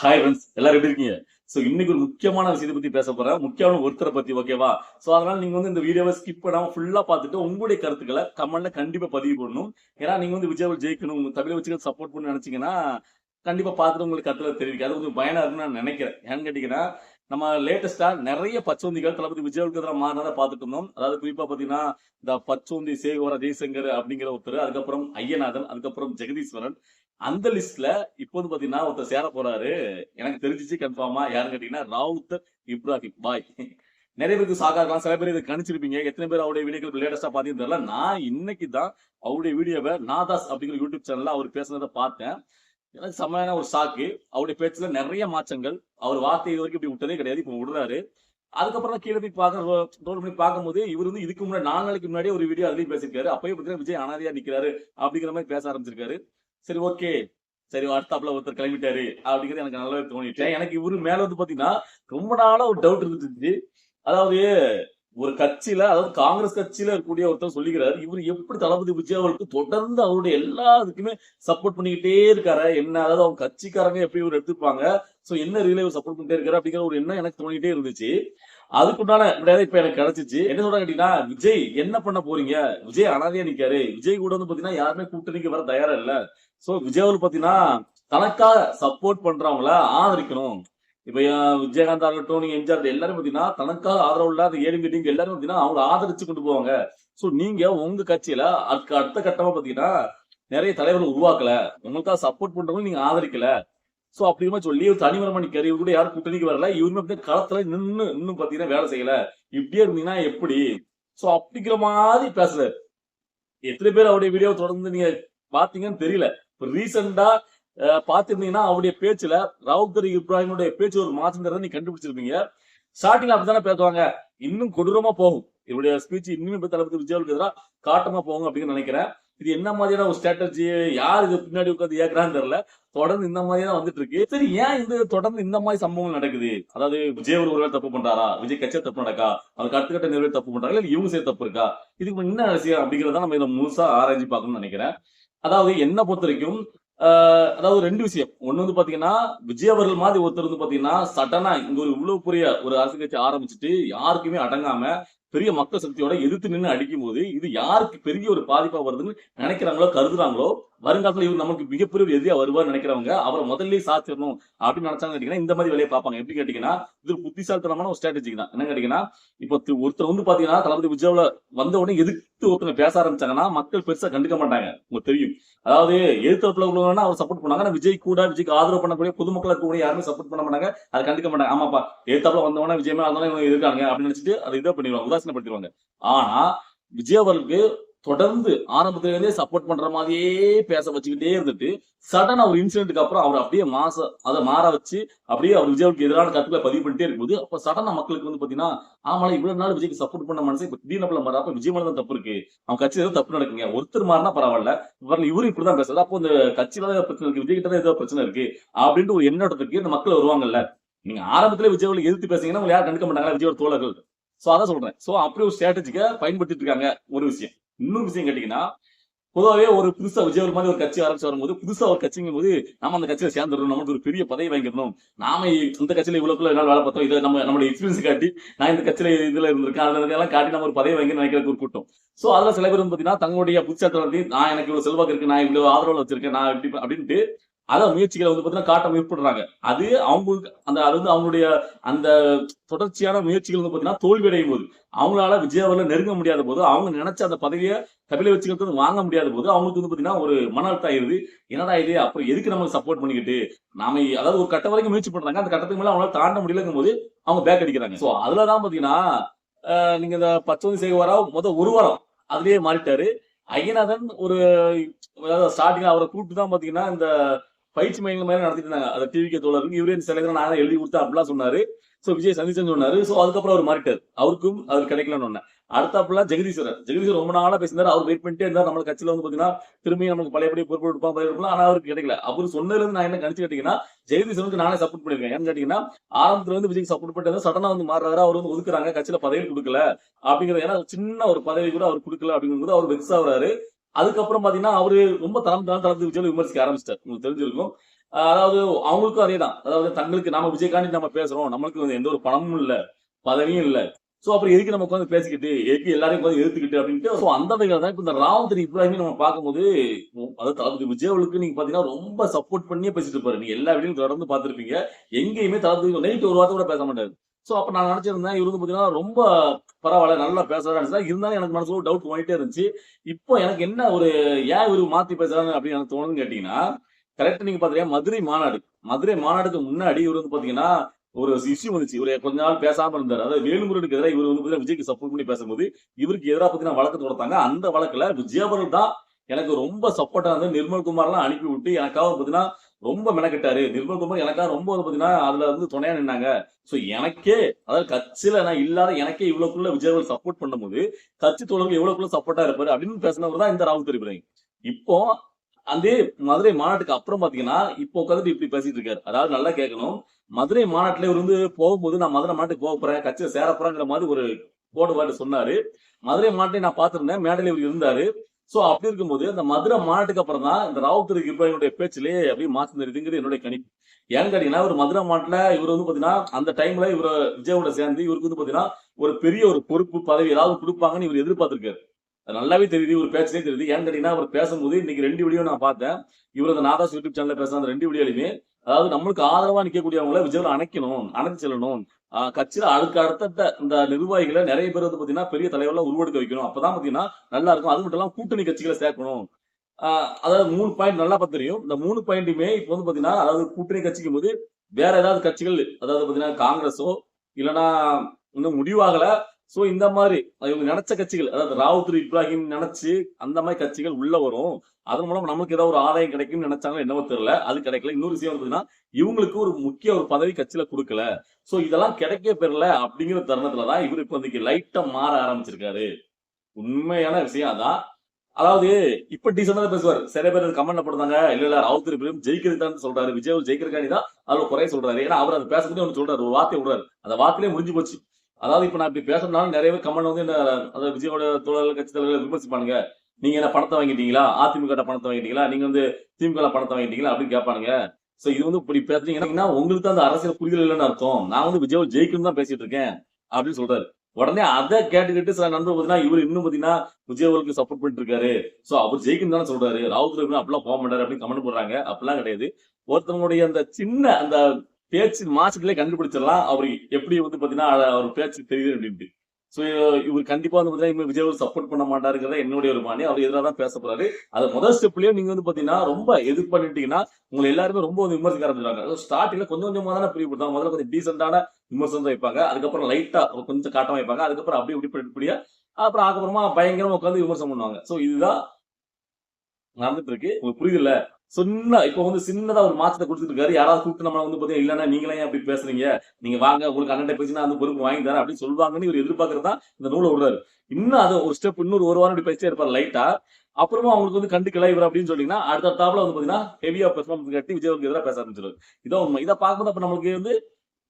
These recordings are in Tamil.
ஹாய் ஃப்ரெண்ட்ஸ் எல்லாரும் எப்படி இருக்கீங்க? சோ இன்னைக்கு ஒரு முக்கியமான விஷயத்தை பத்தி பேச போறேன். முக்கியமான ஒருத்தரை பத்தி ஓகேவா சோ அதனால நீங்க வந்து இந்த வீடியோவை ஸ்கிப் பண்ணாம ஃபுல்லா பார்த்துட்டு உங்களுடைய கருத்துக்களை கமெண்ட்ல கண்டிப்பா பதிவு பண்ணணும் ஏன்னா நீங்க வந்து விஜய் ஜெயிக்கணும் உங்க தமிழை வச்சுக்க சப்போர்ட் பண்ணி நினைச்சீங்கன்னா கண்டிப்பா பார்த்துட்டு உங்களுக்கு கருத்துல தெரிவிக்க. அது கொஞ்சம் பயனா இருக்குன்னு நான் நினைக்கிறேன். ஏன்னு கேட்டீங்கன்னா நம்ம லேட்டஸ்டா நிறைய பச்சோந்திகள் தளபதி விஜயவுக்கு எதிராக மாறினதை பார்த்துட்டு இருந்தோம். அதாவது குறிப்பா பாத்தீங்கன்னா இந்த பச்சோந்தி சேகோர ஜெய்சங்கர் அப்படிங்கிற ஒருத்தர் அதுக்கப்புறம் ஐயநாதன் அதுக்கப்புறம் ஜெகதீஸ்வரன் அந்த லிஸ்ட்ல இப்போது பாத்தீங்கன்னா ஒருத்தர் சேர போறாரு. எனக்கு தெரிஞ்சிச்சு கன்ஃபார்மா யாருன்னு கேட்டீங்கன்னா ராவுத்தர் இப்ராஹிம். பாய். நிறைய பேருக்கு சாகா இருக்கலாம். சில பேர் இதை கணிச்சிருப்பீங்க. எத்தனை பேர் அவருடைய வீடியோக்கள் லேட்டஸ்டா பாத்தீங்கன்னு தெரியல. நான் இன்னைக்கு தான் அவருடைய வீடியோவை நாதாஸ் அப்படிங்கிற யூடியூப் சேனல்ல அவர் பேசுனதை பார்த்தேன். எனக்கு செம்மையான ஒரு சாக்கு அவருடைய பேச்சுல நிறைய மாற்றங்கள். அவர் வார்த்தை இது வரைக்கும் இப்படி விட்டதே கிடையாது. இப்போ விடுறாரு. அதுக்கப்புறம் கீழே போய் பார்க்க ரோல் பண்ணி பார்க்கும்போது இவர் வந்து இதுக்கு முன்னாடி நாலு நாளைக்கு முன்னாடி ஒரு வீடியோ அதுலயும் பேசியிருக்காரு. அப்பயே பார்த்தீங்கன்னா விஜய் அனாதையா நிக்கிறாரு அப்படிங்கிற மாதிரி பேச ஆரம்பிச்சிருக்காரு. சரி ஓகே சரி வாட்ஸ்அப்ல ஒருத்தர் கிளம்பிட்டாரு. அப்படிங்கிறது எனக்கு நல்லாவே தோணிட்டு எனக்கு இவரு மேல வந்து பாத்தீங்கன்னா ரொம்ப நாளா ஒரு டவுட் இருந்துச்சு. அதாவது ஒரு கட்சியில அதாவது காங்கிரஸ் கட்சியில இருக்கக்கூடிய ஒருத்தர் சொல்லிக்கிறாரு இவர் எப்படி தளபதி விஜய் அவருக்கு தொடர்ந்து அவருடைய எல்லா இதுக்குமே சப்போர்ட் பண்ணிக்கிட்டே இருக்காரு என்ன அதாவது அவங்க கட்சிக்காரங்க எப்படி இவர் எடுத்துப்பாங்க சோ என்ன ரீல இவர் சப்போர்ட் பண்ணிட்டே இருக்காரு அப்படிங்கிற ஒரு எண்ணம் எனக்கு தோணிட்டே இருந்துச்சு. அதுக்குண்டான விடையாத இப்ப எனக்கு கிடைச்சிச்சு. என்ன சொல்றாங்க கேட்டீங்கன்னா விஜய் என்ன பண்ண போறீங்க? விஜய் அனாதையா நிக்காரு. விஜய் கூட வந்து பாத்தீங்கன்னா யாருமே கூட்டணிக்கு வர தயாரா இல்ல. சோ விஜயாவில் பாத்தீங்கன்னா தனக்காக சப்போர்ட் பண்றவங்கள ஆதரிக்கணும். இப்ப விஜயகாந்த் ஆகட்டும் நீங்க எம்ஜிஆர் எல்லாரும் பாத்தீங்கன்னா தனக்காக ஆதரவு இல்லாத ஏழு மீட்டிங் எல்லாரும் பாத்தீங்கன்னா அவங்கள ஆதரிச்சு கொண்டு போவாங்க. சோ நீங்க உங்க கட்சியில அதுக்கு அடுத்த கட்டமா பாத்தீங்கன்னா நிறைய தலைவர்கள் உருவாக்கல. உங்களுக்காக சப்போர்ட் பண்றவங்க நீங்க ஆதரிக்கல. சோ அப்படிமா சொல்லி ஒரு தனிமரமா கூட யாரும் கூட்டணிக்கு வரல. இவருமே பார்த்தீங்கன்னா களத்துல நின்னு இன்னும் பாத்தீங்கன்னா வேலை செய்யல. இப்படியே இருந்தீங்கன்னா எப்படி? சோ அப்படிங்கிற மாதிரி பேசுறாரு. எத்தனை பேர் அவருடைய வீடியோ தொடர்ந்து நீங்க பாத்தீங்கன்னு தெரியல. இப்போ ரீசெண்டா பார்த்துருந்தீங்கன்னா அவருடைய பேச்சுல ரவுத்தர் இப்ராஹிமுடைய பேச்சு ஒரு மாற்றங்கிறத நீ கண்டுபிடிச்சிருப்பீங்க. ஸ்டார்டிங்ல அப்படித்தானே பேசுவாங்க. இன்னும் கொடூரமா போகும். இவருடைய ஸ்பீச் இன்னும் இப்ப தளபதி விஜயாவுக்கு எதிராக காட்டமா போகும் அப்படின்னு நினைக்கிறேன். இது என்ன மாதிரியான ஒரு ஸ்ட்ராட்டஜி யார் இது பின்னாடி உட்காந்து ஏக்குறான்னு தெரியல. தொடர்ந்து இந்த மாதிரி தான் வந்துட்டு இருக்கு சரி ஏன் இது தொடர்ந்து இந்த மாதிரி சம்பவங்கள் நடக்குது? அதாவது விஜய் ஒரு ஒருவேளை தப்பு பண்றாரா? விஜய் கட்சியா தப்பு நடக்கா? அவருக்கு அடுத்த கட்ட நிறைவேற தப்பு பண்றாங்க இல்ல இவங்க செய்ய தப்பு இருக்கா? இதுக்கு என்ன விஷயம் அப்படிங்கறத நம்ம இதை முழுசா ஆராய்ச்சி பார்க்கணும்னு நினைக்கிறேன். அதாவது என்ன பொறுத்த வரைக்கும் ஆஹ் அதாவது ரெண்டு விஷயம். ஒண்ணு வந்து பாத்தீங்கன்னா விஜய் அவர்கள் மாதிரி ஒருத்தர் வந்து பாத்தீங்கன்னா சடனா இங்க ஒரு இவ்வளவு பெரிய ஒரு அரசியல் கட்சி ஆரம்பிச்சுட்டு யாருக்குமே அடங்காம பெரிய மக்கள் சக்தியோட எதிர்த்து நின்று அடிக்கும் போது இது யாருக்கு பெரிய ஒரு பாதிப்பா வருதுன்னு நினைக்கிறாங்களோ கருதுறாங்களோ வருங்காலத்துல இவர் நமக்கு மிகப்பெரிய ஒரு எதிரியா வருவார் நினைக்கிறவங்க அவரை முதல்ல சாத்திடணும் அப்படின்னு நினைச்சாங்க கேட்டீங்கன்னா இந்த மாதிரி வேலையை பார்ப்பாங்க. எப்படி கேட்டீங்கன்னா இது புத்திசாலித்தனமான ஒரு ஸ்ட்ராட்டஜி தான். என்ன கேட்டீங்கன்னா இப்போ ஒருத்தர் வந்து பாத்தீங்கன்னா தளபதி விஜயாவுல வந்த உடனே எதிர்த்து ஒருத்தங்க பேச ஆரம்பிச்சாங்கன்னா மக்கள் பெருசா கண்டுக்க மாட்டாங்க. உங்களுக்கு தெரியும். அதாவது எதிர்த்தரப்புல உள்ளவங்க அவர் சப்போர்ட் பண்ணாங்க. ஆனா விஜய் கூட விஜய்க்கு ஆதரவு பண்ணக்கூடிய பொதுமக்கள் இருக்கக்கூடிய யாருமே சப்போர்ட் பண்ண மாட்டாங்க. அதை கண்டுக்க மாட்டாங்க. ஆமாப்பா எதிர்த்தாப்புல வந்தவொடனே விஜயமே அதனால இவங்க இருக்காங்க அப்படின்னு நினைச்சிட்டு அதை இதை பண்ணிடுவாங்க. உதாசீனப்படுத்திடுவாங்க ஆனா விஜய் அவர்களுக்கு தொடர்ந்து ஆரம்பத்துல இருந்தே சப்போர்ட் பண்ற மாதிரியே பேச வச்சுக்கிட்டே இருந்துட்டு சடனா ஒரு இன்சிடென்ட்டுக்கு அப்புறம் அவர் அப்படியே மாச அதை மாற வச்சு அப்படியே அவர் விஜய்க்கு எதிரான கருத்துக்களை பதிவு பண்ணிட்டே இருக்கும்போது அப்ப சடனா மக்களுக்கு வந்து பாத்தீங்கன்னா ஆமால இவ்வளவு நாள் விஜய்க்கு சப்போர்ட் பண்ண மனசு இப்ப திடீர்னு மாறப்ப விஜய் மேல தான் தப்பு இருக்கு. அவன் கட்சி ஏதோ தப்பு நடக்குங்க. ஒருத்தர் மாறினா பரவாயில்ல. இவரு இவரு இப்படிதான் பேசுறது அப்போ இந்த கட்சியில பிரச்சனை இருக்கு விஜய் கிட்ட தான் ஏதோ பிரச்சனை இருக்கு அப்படின்ட்டு ஒரு எண்ணோட்டத்துக்கு இந்த மக்கள் வருவாங்கல்ல. நீங்க ஆரம்பத்துல விஜய் எதிர்த்து பேசுறீங்கன்னா உங்களை யாரும் கண்டுக்க மாட்டாங்க விஜயோட தோழர்கள். சோ அதான் சொல்றேன். சோ அப்படி ஒரு ஸ்ட்ராட்டஜிக்க பயன்படுத்திட்டு இருக்காங்க ஒரு விஷயம். இன்னொரு விஷயம் கேட்டீங்கன்னா பொதுவாகவே ஒரு புதுசா விஜய் ஒரு மாதிரி ஒரு கட்சி ஆரம்பிச்சு வரும்போது புதுசா ஒரு கட்சிங்கும் போது நம்ம அந்த கட்சியில சேர்ந்துடணும். நமக்கு ஒரு பெரிய பதவி வாங்கிடணும் நாம இந்த கட்சியில இவ்வளவுக்குள்ள வேலை பார்த்தோம் இதை நம்ம நம்மளுடைய எக்ஸ்பீரியன்ஸ் காட்டி நான் இந்த கட்சியில இதுல இருந்திருக்கேன் அதுல எல்லாம் காட்டி நம்ம ஒரு பதவி வாங்கி நினைக்கிறது ஒரு கூட்டம். சோ அதுல சில பேர் பாத்தீங்கன்னா தங்களுடைய புதுச்சாத்திரம் தொடர்ந்து நான் எனக்கு இவ்வளவு செல்வாக்கு இருக்கு நான் இவ்வளவு ஆதரவு வச்சிருக்கேன் நான் இப்படி அப்படின்ட்டு அதான் முயற்சிகளை வந்து பாத்தீங்கன்னா காட்ட முற்படுறாங்க. அது அவங்களுக்கு அந்த அது வந்து அவங்களுடைய அந்த தொடர்ச்சியான முயற்சிகள் வந்து பாத்தீங்கன்னா தோல்வி அடையும் போது அவங்களால விஜயவரில் நெருங்க முடியாத போது அவங்க நினைச்ச அந்த பதவியை கபில வச்சுக்கிறது வாங்க முடியாத போது அவங்களுக்கு வந்து பாத்தீங்கன்னா ஒரு மன அழுத்தம் ஆயிருது. என்னடா இது? அப்புறம் எதுக்கு நம்ம சப்போர்ட் பண்ணிக்கிட்டு? நாம அதாவது ஒரு கட்ட வரைக்கும் முயற்சி பண்றாங்க. அந்த கட்டத்துக்கு மேல அவங்களால தாண்ட முடியலங்கும் போது அவங்க பேக் அடிக்கிறாங்க. சோ அதுலதான் பாத்தீங்கன்னா அஹ், நீங்க இந்த பச்சோந்தி சேகவரா? மொதல் ஒரு வாரம் அதுலயே மாறிட்டாரு. ஐயநாதன் ஒரு அதாவது ஸ்டார்டிங் அவரை கூப்பிட்டு தான் பாத்தீங்கன்னா இந்த பயிற்சி மையங்கள் மாதிரி நடத்திட்டு இருந்தாங்க. டிவி டிவிக்கு தோழருக்கு இவரே இந்த நான் எழுதி கொடுத்தா அப்படிலாம் சொன்னாரு. சோ விஜய் சந்திச்சேன்னு சொன்னாரு. சோ அதுக்கப்புறம் அவர் மாறிட்டார். அவருக்கும் அவர் கிடைக்கலன்னு ஒண்ணு. அடுத்தாப்புல ஜெகதீஸ்வரர். ஜெகதீஸ்வரர் ரொம்ப நாளா பேசினாரு அவர் வெயிட் பண்ணிட்டே இருந்தார். நம்ம கட்சியில வந்து பாத்தீங்கன்னா திரும்பி நமக்கு பழையபடி பொறுப்பு எடுப்பான் பழைய கொடுப்பாங்க. ஆனா அவருக்கு கிடைக்கல. அவர் சொன்னதுல இருந்து நான் என்ன கணிச்சு கேட்டீங்கன்னா ஜெகதீஸ்வரனுக்கு நானே சப்போர்ட் பண்ணிருக்கேன் ஏன்னு கேட்டீங்கன்னா ஆரம்பத்துல வந்து விஜய்க்கு சப்போர்ட் பண்ணிட்டு சடனா வந்து மாறுறாரு. அவர் வந்து ஒதுக்குறாங்க. கட்சியில பதவி கொடுக்கல. அப்படிங்கிறது ஏன்னா சின்ன ஒரு பதவி கூட அவர் கொடுக்கல. அப்படிங்கிறது அவர் வெக்ஸ் ஆகுறாரு. அதுக்கப்புறம் பாத்தீங்கன்னா அவரு ரொம்ப தரம் தான் தளர்த்து விஜய் விமர்சிக்க ஆரம்பிச்சிட்டார். உங்களுக்கு தெரிஞ்சிருக்கும் அதாவது அவங்களுக்கும் அதேதான் அதாவது தங்களுக்கு நாம விஜயகாந்தி நம்ம பேசுறோம். நம்மளுக்கு வந்து எந்த ஒரு பணமும் இல்ல. பதவியும் இல்ல. சோ அப்புறம் எதுக்கு நம்ம உட்காந்து பேசிக்கிட்டு எதுக்கு எல்லாரையும் உட்காந்து எதிர்த்துக்கிட்டு அப்படின்ட்டு சோ அந்த வகையில தான் இப்ப இந்த ராவத்திரி இப்ராஹிமே நம்ம பார்க்கும்போது அதாவது தளபதி விஜயவளுக்கு நீங்க பாத்தீங்கன்னா ரொம்ப சப்போர்ட் பண்ணியே பேசிட்டு இருப்பாரு. நீங்க எல்லா வீடியும் தொடர்ந்து பார்த்துருப்பீங்க. எங்கேயுமே தளபதி நைட்டு ஒரு வார்த்தை கூட பேச மாட்டாரு. ஸோ அப்போ நான் நினச்சிருந்தேன் இவரு வந்து பார்த்தீங்கன்னா ரொம்ப பரவாயில்ல நல்லா பேசுறாரு இருந்தாலும் எனக்கு மனசுல ஒரு டவுட் போயிட்டே இருந்துச்சு. இப்போ எனக்கு என்ன ஒரு ஏன் இவர் மாற்றி பேசுறாரு அப்படின்னு எனக்கு தோணுதுன்னு கேட்டிங்கன்னா கரெக்டாக நீங்கள் பார்த்தீங்கன்னா மதுரை மாநாடு. மதுரை மாநாடுக்கு முன்னாடி இவர் வந்து பார்த்தீங்கன்னா ஒரு இஷ்யூ வந்துச்சு. இவர் கொஞ்ச நாள் பேசாம இருந்தார். அதாவது வேலுமுருகனுக்கு எதிராக இவர் வந்து விஜய்க்கு சப்போர்ட் பண்ணி பேசும்போது இவருக்கு எதிராக பார்த்தீங்கன்னா வழக்கு தொடர்த்தாங்க அந்த வழக்குல விஜயபுரம் தான் எனக்கு ரொம்ப சப்போர்ட்டா இருந்து நிர்மல் குமார்லாம் அனுப்பி விட்டு எனக்காக பார்த்தீங்கன்னா ரொம்ப மெனக்கெட்டாரு. நிர்மல்குமார் எனக்காக ரொம்ப வந்து பாத்தீங்கன்னா அதுல வந்து துணையா நின்னாங்க. சோ எனக்கே அதாவது கட்சியில நான் இல்லாத எனக்கே இவ்வளவுக்குள்ள விஜயவர் சப்போர்ட் பண்ணும்போது கட்சி தோழர்கள் எவ்வளவுக்குள்ள சப்போர்ட்டா இருப்பாரு அப்படின்னு பேசினவர் தான் இந்த ராகுல் தெரிவிக்கிறாங்க இப்போ அந்த மதுரை மாநாட்டுக்கு அப்புறம் பாத்தீங்கன்னா இப்போ உட்காந்துட்டு இப்படி பேசிட்டு இருக்காரு. அதாவது நல்லா கேட்கணும். மதுரை மாநாட்டுல இவர் வந்து போகும்போது நான் மதுரை மாநாட்டுக்கு போக போறேன் கட்சியில சேர போறேங்கிற மாதிரி ஒரு கோடுபாடு சொன்னாரு. மதுரை மாநாட்டை நான் பார்த்திருந்தேன். மேடையில் இவர் இருந்தாரு. சோ அப்படி இருக்கும்போது அந்த மதுரை மாநாட்டுக்கு அப்புறம் தான் இந்த ராவுத்தர் இப்ராஹிமுடைய பேச்சிலே அப்படியே மாற்றம் தெரியுதுங்கிறது என்னுடைய கணிப்பு. ஏன்னு கேட்டீங்கன்னா ஒரு மதுரை மாநாட்டுல இவர் வந்து பாத்தீங்கன்னா அந்த டைம்ல இவர் விஜயோட சேர்ந்து இவருக்கு வந்து பாத்தீங்கன்னா ஒரு பெரிய ஒரு பொறுப்பு பதவி ஏதாவது கொடுப்பாங்கன்னு இவர் எதிர்பார்த்திருக்காரு. அது நல்லாவே தெரியுது இவர் பேச்சலே தெரியுது. ஏன்னு கேட்டீங்கன்னா அவர் பேசும்போது இன்னைக்கு ரெண்டு வீடியோ நான் பார்த்தேன். இவர் அந்த நாதாஸ் யூடியூப் சேனல்ல பேசுற அந்த ரெண்டு வீடியோலையுமே அதாவது நம்மளுக்கு ஆதரவா நிக்கக்கூடியவங்கள விஜயவில் அணைக்கணும் அணைச்சு செல்லணும். ஆஹ் கட்சியில அடுத்த அடுத்த இந்த நிர்வாகிகளை நிறைய பேர் வந்து பாத்தீங்கன்னா பெரிய தலைவர்களை உருவெடுக்க வைக்கணும். அப்பதான் பாத்தீங்கன்னா நல்லா இருக்கும். அது மட்டும் இல்லாம கூட்டணி கட்சிகளை சேர்க்கணும். ஆஹ் அதாவது மூணு பாயிண்ட் நல்லா பார்த்து தெரியும். இந்த மூணு பாயிண்ட்டுமே இப்போ வந்து பாத்தீங்கன்னா அதாவது கூட்டணி கட்சிக்கும் போது வேற ஏதாவது கட்சிகள் அதாவது பாத்தீங்கன்னா காங்கிரஸோ இல்லைன்னா இன்னும் முடிவாகல சோ இந்த மாதிரி இவங்க நினைச்ச கட்சிகள் அதாவது ராவுத்ரி இப்ராஹிம் நினைச்சு அந்த மாதிரி கட்சிகள் உள்ள வரும். அதன் மூலம் நமக்கு ஏதாவது ஒரு ஆதாயம் கிடைக்கும்னு நினைச்சாங்களோ என்னவோ தெரியல. அது கிடைக்கல. இன்னொரு விஷயம் இருந்ததுன்னா இவங்களுக்கு ஒரு முக்கிய ஒரு பதவி கட்சியில கொடுக்கல. சோ இதெல்லாம் கிடைக்க பெறல அப்படிங்கிற தருணத்துலதான் இவர் இப்ப இன்னைக்கு லைட்டா மாற ஆரம்பிச்சிருக்காரு. உண்மையான விஷயம் அதான். அதாவது இப்ப டீசெண்டா தான் பேசுவார். சில பேர் கமெண்ட்ல போடுறாங்க இல்ல இல்ல ராவுத் இப்ராஹிம் ஜெயிக்கிறது தான் சொல்றாரு. விஜய் ஜெயிக்கிறக்காண்டி தான் அதுல குறைய சொல்றாரு. ஏன்னா அவர் அதை பேசுறதே ஒன்று சொல்றாரு. ஒரு வார்த்தை விடுறாரு. அந்த வார்த்தையிலே முடிஞ்சு போச்சு. அதாவது இப்ப நான் இப்படி பேசுறதுனால நிறைய பேர் கமெண்ட் வந்து என்ன அதாவது விஜயோட தோழர்கள் கட்சி தலைவர்கள் விமர்சிப்பானுங்க. நீங்க என்ன பணத்தை வாங்கிட்டீங்களா? அதிமுக பணத்தை வாங்கிட்டீங்களா? நீங்க வந்து திமுக பணத்தை வாங்கிட்டீங்களா? அப்படின்னு கேட்பானுங்க. சோ இது வந்து இப்படி பேசுறீங்கன்னா உங்களுக்கு தான் அந்த அரசியல் புரிதல் இல்லைன்னு அர்த்தம். நான் வந்து விஜய் ஜெயிக்கணும் தான் பேசிட்டு இருக்கேன் அப்படின்னு சொல்றாரு. உடனே அதை கேட்டுக்கிட்டு சில நண்பர் பார்த்தீங்கன்னா இவர் இன்னும் பாத்தீங்கன்னா விஜயவர்களுக்கு சப்போர்ட் பண்ணிட்டு இருக்காரு. சோ அவர் ஜெயிக்கணும் தானே சொல்றாரு. ராவுத் அப்படிலாம் போக மாட்டாரு அப்படின்னு கமெண்ட் போடுறாங்க. அப்படிலாம் கிடையாது. ஒருத்தவங்களுடைய அந்த சின்ன அந்த பேச்சு மாசத்துலேயே கண்டுபிடிச்சிடலாம். அவர் எப்படி வந்து பாத்தீங்கன்னா அவர் பேச்சு தெரியுது அப்படின்ட்டு. ஸோ இவர் கண்டிப்பா வந்து பார்த்தீங்கன்னா இனிமே விஜய் சப்போர்ட் பண்ண மாட்டாருங்கிறத என்னுடைய ஒரு மானி அவர் எதிராக தான் பேச போறாரு. அது முதல் ஸ்டெப்லயே நீங்க வந்து பாத்தீங்கன்னா ரொம்ப எதிர் பண்ணிட்டீங்கன்னா உங்களை எல்லாருமே ரொம்ப வந்து விமர்சிக்க ஆரம்பிச்சிருக்காங்க ஸ்டார்டிங்ல கொஞ்சம் கொஞ்சமா தானே பிரிவுபடுத்தாங்க முதல்ல கொஞ்சம் டீசென்டான விமர்சனம் வைப்பாங்க. அதுக்கப்புறம் லைட்டா கொஞ்சம் காட்டமா வைப்பாங்க. அதுக்கப்புறம் அப்படியே இப்படி அப்புறம் அதுக்கப்புறமா பயங்கரமா உட்காந்து விமர்சனம் பண்ணுவாங்க. ஸோ இதுதான் நடந்துட்டு இருக்கு. உங்களுக்கு புரியுதுல்ல? சின்ன இப்ப வந்து சின்னதா ஒரு மாற்றத்தை கொடுத்துட்டு இருக்காரு. யாராவது கூப்பிட்டு நம்ம வந்து பாத்தீங்கன்னா இல்லன்னா நீங்களே ஏன் அப்படி பேசுறீங்க? நீங்க வாங்க உங்களுக்கு அண்ணன் பேசி நான் அந்த பொறுப்பு வாங்கி தரேன் அப்படின்னு சொல்லுவாங்கன்னு இவர் எதிர்பார்க்கறதா இந்த நூலை விடுறாரு. இன்னும் அது ஒரு ஸ்டெப் இன்னொரு ஒரு வாரம் இப்படி பேசிட்டே இருப்பார் லைட்டா அப்புறமா அவங்களுக்கு வந்து கண்டுக்கல இவர் அப்படின்னு சொன்னீங்கன்னா அடுத்த டாப்ல வந்து பாத்தீங்கன்னா ஹெவியா பெர்ஃபார்மன்ஸ் கட்டி விஜய்க்கு எதிராக பேச ஆரம்பிச்சிருவாரு. இதான் உண்மை. இதை பார்க்கும்போது அப்ப நம்மளுக்கு வந்து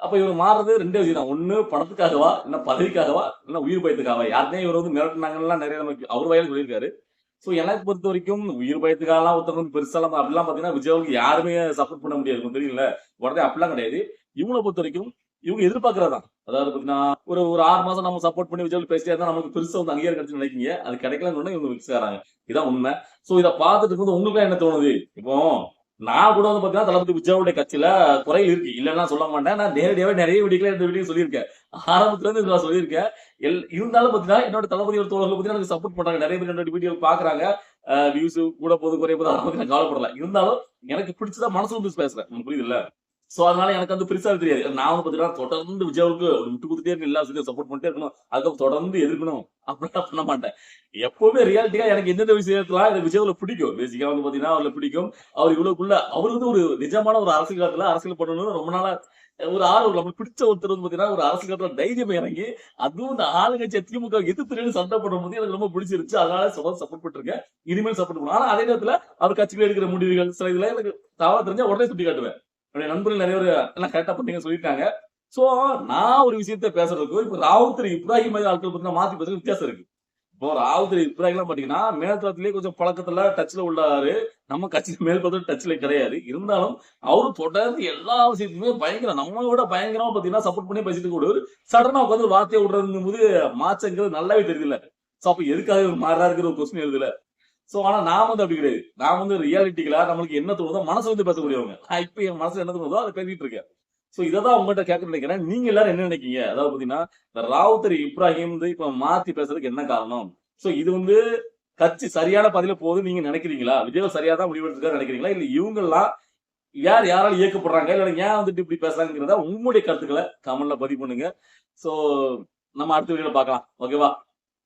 அப்ப இவர் மாறுறது ரெண்டே விஷயம் தான். ஒண்ணு பணத்துக்காகவா? இல்ல பதவிக்காகவா? இல்ல உயிர் பயத்துக்காகவா? யாருமே இவர் வந்து மிரட்டினாங்கன்னா நிறைய நமக்கு அவர் வயல் சொல்லியிருக்காரு. சோ எனக்கு பொறுத்த வரைக்கும் உயிர் பயத்துக்காகலாம் ஒருத்தவங்க பெருசாலாம் அப்படிலாம் பாத்தீங்கன்னா விஜய்க்கு யாருமே சப்போர்ட் பண்ண முடியாது தெரியல உடனே அப்படிலாம் கிடையாது. இவங்களை பொறுத்த வரைக்கும் இவங்க எதிர்பார்க்கறதான் அதாவது பாத்தீங்கன்னா ஒரு ஒரு ஆறு மாசம் நம்ம சப்போர்ட் பண்ணி விஜய் பேசிட்டே இருந்தா நமக்கு பெருசா வந்து அங்கீகாரம் கிடைச்சு நினைக்கீங்க அது கிடைக்கலன்னு உடனே இவங்க மிக்ஸ் இதான் உண்மை. சோ இதை பார்த்துட்டு இருக்கும்போது உங்களுக்கு என்ன தோணுது? இப்போ நான் கூட வந்து பாத்தீங்கன்னா தளபதி விஜயோடைய கட்சியில குறையில் இருக்கு. இல்லைன்னா சொல்ல மாட்டேன். நான் நேரடியாவே நிறைய வீடியோக்கள் இந்த வீடியோ சொல்லியிருக்கேன். ஆரம்பத்துல இருந்து நான் சொல்லியிருக்கேன். எல் இருந்தாலும் பாத்தீங்கன்னா என்னோட தளபதியோட தோழர்கள் பாத்தீங்கன்னா எனக்கு சப்போர்ட் பண்றாங்க. நிறைய பேர் என்னோட வீடியோ பாக்குறாங்க. வியூஸ் கூட போது குறைய போது அதை நான் கவலைப்படல. இருந்தாலும் எனக்கு பிடிச்சதா மனசு வந்து பேசுறேன். புரியுது இல்ல சோ அதனால எனக்கு வந்து பெருசா தெரியாது. நான் வந்து பாத்தீங்கன்னா தொடர்ந்து விஜயாவுக்கு விட்டு கொடுத்துட்டே இருக்கணும் எல்லா விஷயத்தையும் சப்போர்ட் பண்ணிட்டே இருக்கணும். அதுக்கப்புறம் தொடர்ந்து எதிர்க்கணும். அப்படிலாம் பண்ண மாட்டேன். எப்பவுமே ரியாலிட்டியா எனக்கு எந்தெந்த விஷயத்துல எனக்கு விஜயாவுல பிடிக்கும். பேசிக்கா வந்து பாத்தீங்கன்னா அவர்ல பிடிக்கும். அவர் இவ்வளவுக்குள்ள அவர் வந்து ஒரு நிஜமான ஒரு அரசியல் காலத்துல அரசியல் பண்ணணும்னு ரொம்ப நாளா ஒரு ஆள் நம்மளுக்கு பிடிச்ச ஒருத்தர் வந்து பாத்தீங்கன்னா ஒரு அரசு காலத்துல தைரியம் இறங்கி அதுவும் இந்த ஆளுங்கட்சி திமுக எதிர்த்து சண்டை போது எனக்கு ரொம்ப பிடிச்சிருச்சு அதனால சப்போர்ட் பண்ணிருக்கேன் இனிமேல் சப்போர்ட் பண்ணுவோம் ஆனா அதே நேரத்துல அவர் கட்சிகள் எடுக்கிற முடிவுகள் சில இதுல எனக்கு தவறு தெரிஞ்சா உடனே சுட்டி காட்டுவேன் என்னுடைய நண்பர்கள் நிறைய பேர் எல்லாம் கரெக்டா பண்ணீங்கன்னு சொல்லியிருக்காங்க. சோ நான் ஒரு விஷயத்த பேசுறதுக்கு இப்ப ராவுத்தர் இப்ராஹிம் மாதிரி ஆட்கள் பார்த்தீங்கன்னா மாத்தி பேசுறது வித்தியாசம் இருக்கு. இப்போ ராவுத்தர் இப்ராஹிம்லாம் பாத்தீங்கன்னா மேல்தளத்திலேயே கொஞ்சம் பழக்கத்துல டச்ல உள்ளாரு. நம்ம கட்சியில மேல் பதவி டச்ல கிடையாது. இருந்தாலும் அவரு தொடர்ந்து எல்லா விஷயத்துக்குமே பயங்கரம் நம்ம விட பயங்கரமா பாத்தீங்கன்னா சப்போர்ட் பண்ணி பேசிட்டு கூட சடனா உட்காந்து வார்த்தையை விடுறதுங்கும் போது மாச்சங்கிறது நல்லாவே தெரியல சோ அப்ப எதுக்காக மாறா மாறாருங்கிற ஒரு கொஸ்டின் எழுதல. சோ ஆனா நான் வந்து அப்படி கிடையாது. நான் வந்து ரியாலிட்டிகளா நம்மளுக்கு என்ன தோணுதோ மனசு வந்து பேசக்கூடியவங்க நான் இப்ப என் மனசுல என்ன தோணுதோ அதை பேசிட்டு இருக்கேன். சோ இததான் உங்ககிட்ட கேட்க நினைக்கிறேன். நீங்க எல்லாரும் என்ன நினைக்கீங்க அதாவது பாத்தீங்கன்னா இந்த ராவுத்தர் இப்ராஹிம் வந்து இப்ப மாத்தி பேசுறதுக்கு என்ன காரணம்? சோ இது வந்து கட்சி சரியான பதில போகுது நீங்க நினைக்கிறீங்களா? விஜய் சரியா தான் முடிவெடுத்துக்காரு நினைக்கிறீங்களா? இல்ல இவங்கெல்லாம் யார் யாரால இயக்கப்படுறாங்க? இல்ல ஏன் வந்துட்டு இப்படி பேசுறாங்கிறத உங்களுடைய கருத்துக்களை கமெண்ட்ல பதிவு பண்ணுங்க. சோ நம்ம அடுத்த வீடியோல பார்க்கலாம். ஓகேவா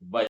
பை